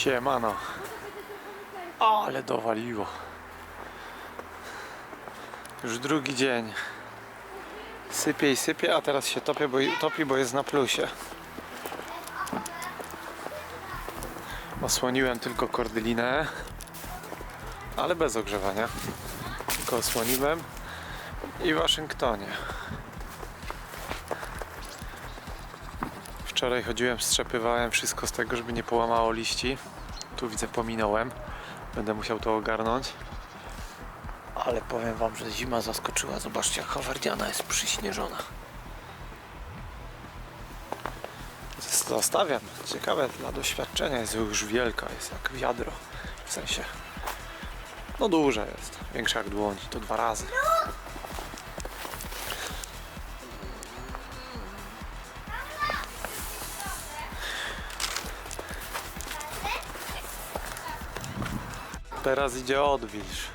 Siemano. Ale dowaliło. Już drugi dzień. Sypie i sypie, a teraz się topię, bo, topi, bo jest na plusie. Osłoniłem tylko kordylinę, ale bez ogrzewania. Tylko osłoniłem i w Waszyngtonie. Wczoraj chodziłem, strzepywałem wszystko z tego, żeby nie połamało liści. Tu widzę, pominąłem. Będę musiał to ogarnąć. Ale powiem wam, że zima zaskoczyła. Zobaczcie, jak hawardiana jest przyśnieżona. Zostawiam. Ciekawe dla doświadczenia. Jest już wielka, jest jak wiadro. W sensie, no duża jest. Większa jak dłoń. To dwa razy. Teraz idzie odwilż.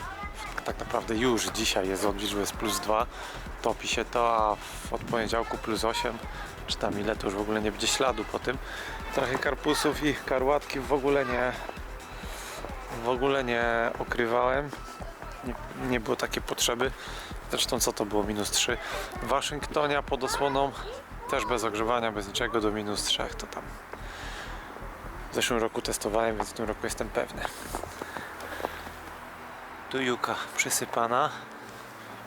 Tak naprawdę już dzisiaj jest odwilż, bo jest plus 2. Topi się to, a od poniedziałku plus 8. Czy tam ile to już w ogóle nie będzie śladu po tym. Trochę karpusów i karłatki w ogóle nie w ogóle nie okrywałem. Nie, nie było takiej potrzeby. Zresztą co to było? Minus 3. W Waszyngtonie pod osłoną też bez ogrzewania, bez niczego do minus 3 to tam. W zeszłym roku testowałem, więc w tym roku jestem pewny. Tu juka przysypana.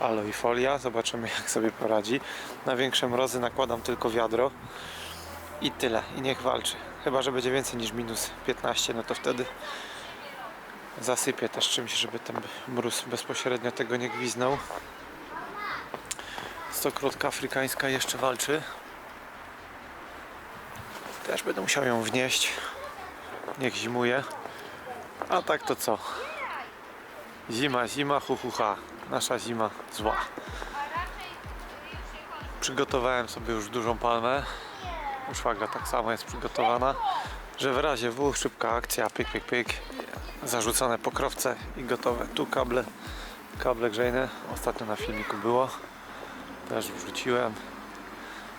Aloe. Zobaczymy jak sobie poradzi. Na większe mrozy nakładam tylko wiadro. I tyle. I niech walczy. Chyba, że będzie więcej niż minus 15, no to wtedy zasypię też czymś, żeby ten mróz bezpośrednio tego nie gwiznął. Stokrotka afrykańska jeszcze walczy. Też będę musiał ją wnieść. Niech zimuje. A tak to co? Zima, zima, hu, hu, ha. Nasza zima zła. Przygotowałem sobie już dużą palmę. Szwagra tak samo jest przygotowana, że w razie W szybka akcja, pyk, pyk, pyk. Zarzucone pokrowce i gotowe. Tu kable, kable grzejne. Ostatnio na filmiku było. Też wrzuciłem.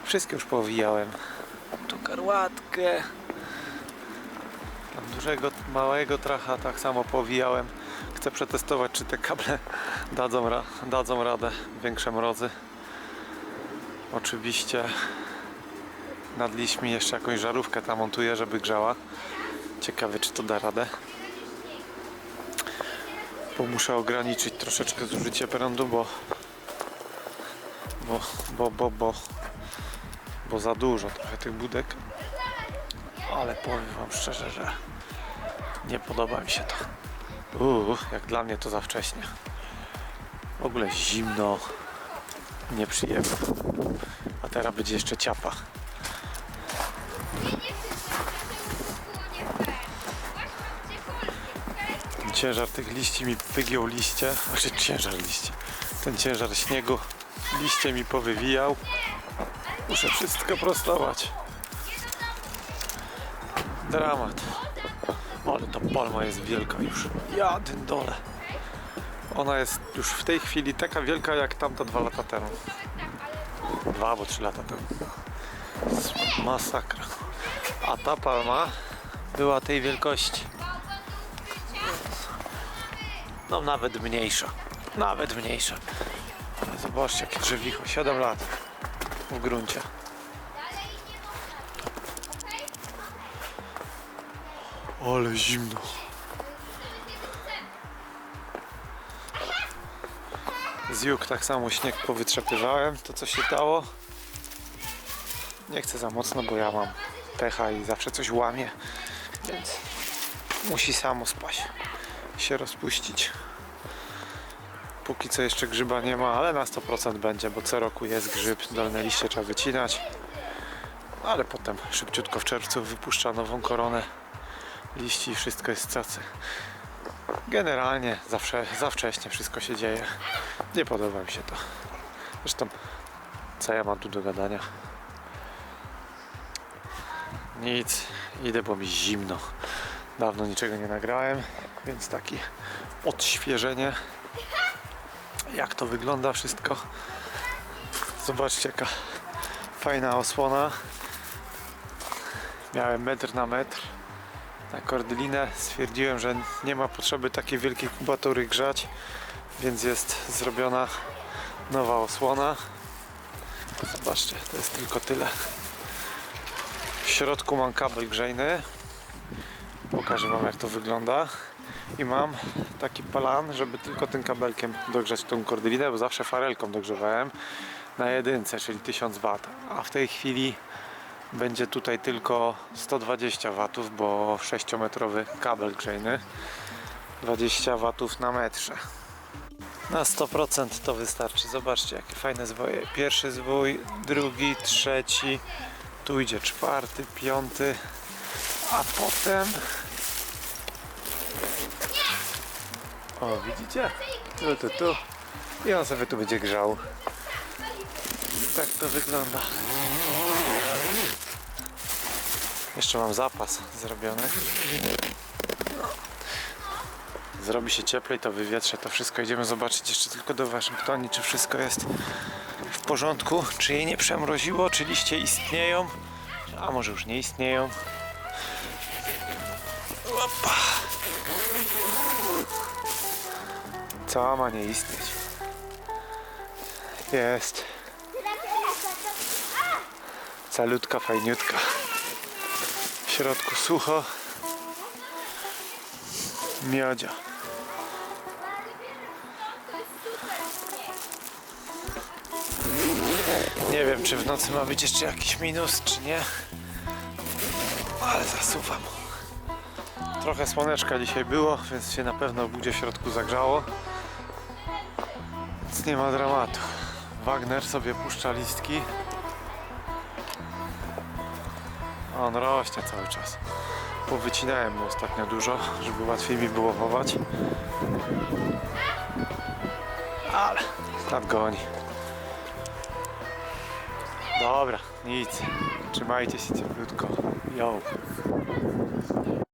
Wszystkie już powijałem. Tu karłatkę. Tam dużego, małego tracha tak samo powijałem. Chcę przetestować, czy te kable dadzą, ra dadzą radę. Większe mrozy. Oczywiście nad liśćmi jeszcze jakąś żarówkę tam montuję, żeby grzała. Ciekawy, czy to da radę. Bo muszę ograniczyć troszeczkę zużycie prądu, bo bo, bo, bo, bo bo za dużo trochę tych budek. Ale powiem wam szczerze, że nie podoba mi się to. Uuu, jak dla mnie to za wcześnie. W ogóle zimno, nieprzyjemne. A teraz będzie jeszcze ciapa. Ciężar tych liści mi wygiął liście. Znaczy ciężar liści. Ten ciężar śniegu liście mi powywijał. Muszę wszystko prostować. Dramat. Ta palma jest wielka już. Ja dole. Ona jest już w tej chwili taka wielka jak tamta dwa lata temu. Dwa albo trzy lata temu. Masakra. A ta palma była tej wielkości. No nawet mniejsza. Nawet mniejsza. Zobaczcie jakie drzewicho. 7 lat w gruncie. Ale zimno. Z jug tak samo śnieg powytrzepywałem, to co się dało. Nie chcę za mocno, bo ja mam pecha i zawsze coś łamie, więc musi samo spaść, się rozpuścić. Póki co jeszcze grzyba nie ma, ale na 100% będzie, bo co roku jest grzyb, dolne liście trzeba wycinać. Ale potem szybciutko w czerwcu wypuszcza nową koronę liści wszystko jest cacy. Generalnie zawsze, za wcześnie wszystko się dzieje. Nie podoba mi się to. Zresztą, co ja mam tu do gadania? Nic, idę, bo mi zimno. Dawno niczego nie nagrałem, więc takie odświeżenie. Jak to wygląda wszystko. Zobaczcie, jaka fajna osłona. Miałem metr na metr. Na kordylinę. Stwierdziłem, że nie ma potrzeby takiej wielkiej kubatury grzać, więc jest zrobiona nowa osłona. Zobaczcie, to jest tylko tyle. W środku mam kabel grzejny. Pokażę Wam jak to wygląda. I mam taki plan, żeby tylko tym kabelkiem dogrzać tą kordylinę, bo zawsze farelką dogrzewałem na jedynce, czyli 1000 W. A w tej chwili będzie tutaj tylko 120 W, bo 6-metrowy kabel grzejny. 20 W na metrze. Na 100% to wystarczy. Zobaczcie, jakie fajne zwoje. Pierwszy zwój, drugi, trzeci, tu idzie czwarty, piąty, a potem. O, widzicie? Tu, tu, tu. I on sobie tu będzie grzał. Tak to wygląda. Jeszcze mam zapas zrobiony. Zrobi się cieplej, to wywietrzę to wszystko. Idziemy zobaczyć jeszcze tylko do Waszyngtonii, czy wszystko jest w porządku, czy jej nie przemroziło, czy liście istnieją, a może już nie istnieją. Opa. Co ma nie istnieć? Jest. Calutka, fajniutka. Środku sucho. Miodzia. Nie wiem, czy w nocy ma być jeszcze jakiś minus, czy nie. Ale zasuwam. Trochę słoneczka dzisiaj było, więc się na pewno budzie w środku zagrzało. Więc nie ma dramatu. Wagner sobie puszcza listki. On rośnie cały czas. Powycinałem mu ostatnio dużo, żeby łatwiej mi było chować. Ale nadgoni. Dobra, nic. Trzymajcie się cieplutko. Yo.